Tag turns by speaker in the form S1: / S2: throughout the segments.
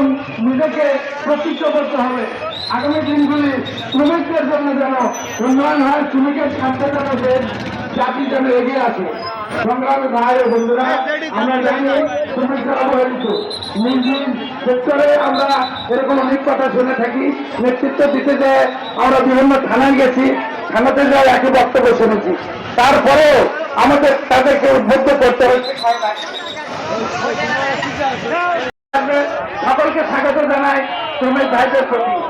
S1: এবং নিজেকে প্রতিজ্ঞ করতে হবে। আগামী দিনগুলি শ্রমিকদের জন্য যেন উন্নয়ন হয়, শ্রমিকের স্বার্থে যেন দেশ জাতি যেন এগিয়ে আসে। সংগ্রামী ভাই ও বন্ধুরা, আমরা জানি শ্রমিকরা অবহেলিত। নিজ সেক্টরে আমরা এরকম অনেক কথা শুনে থাকি। নেতৃত্ব দিতে যে আমরা বিভিন্ন থানায় গেছি, থানাতে যাই একই বক্তব্য শুনেছি। তারপরেও আমাদের তাদেরকে উদ্বুদ্ধ করতে হচ্ছে সকলকে স্বাগত জানাই। শ্রমিক ভাইদের প্রতি।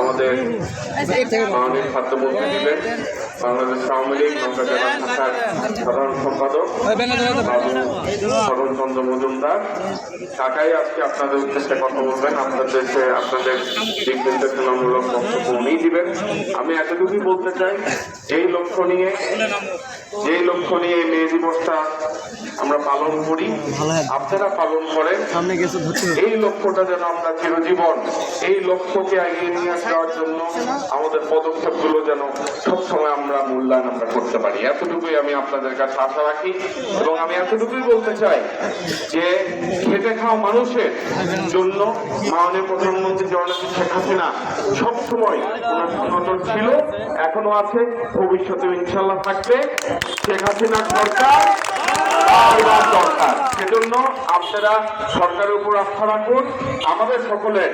S2: আমাদের মাননীয় খাদ্যমন্ত্রী দিলেন। বাংলাদেশ আওয়ামী লীগ নৌকা জেলা শাখার সাধারণ সম্পাদক শরণচন্দ্র মজুমদার। ঢাকায় আজকে আপনাদের উদ্দেশ্যে কথা বলবেন। আপনাদের আপনাদের দিক নির্দেশনামূলক বক্তব্য উনিই দিবেন। আমি এতটুকুই বলতে চাই এই লক্ষ্য নিয়ে যেই লক্ষ্য নিয়ে এই মে দিবসটা আমরা পালন করি আপনারা পালন করেন। এই লক্ষ্যটা যেন আমরা চিরজীবন এই লক্ষ্যকে এগিয়ে নিয়ে যাওয়ার জন্য আমাদের পদক্ষেপগুলো যেন সবসময় আমরা মূল্যায়ন আমরা করতে পারি। এতটুকুই আমি আপনাদের কাছে আশা রাখি এবং আমি এতটুকুই বলতে চাই যে খেটে খাওয়া মানুষের জন্য মাননীয় প্রধানমন্ত্রী জননেত্রী শেখ হাসিনা সবসময় নজর ছিল এখনও আছে ভবিষ্যতে ইনশাল্লাহ থাকবে। শেখ হাসিনার সরকার দরকার। সেজন্য আপনারা সরকারের উপর আস্থা রাখুন, আমাদের সকলের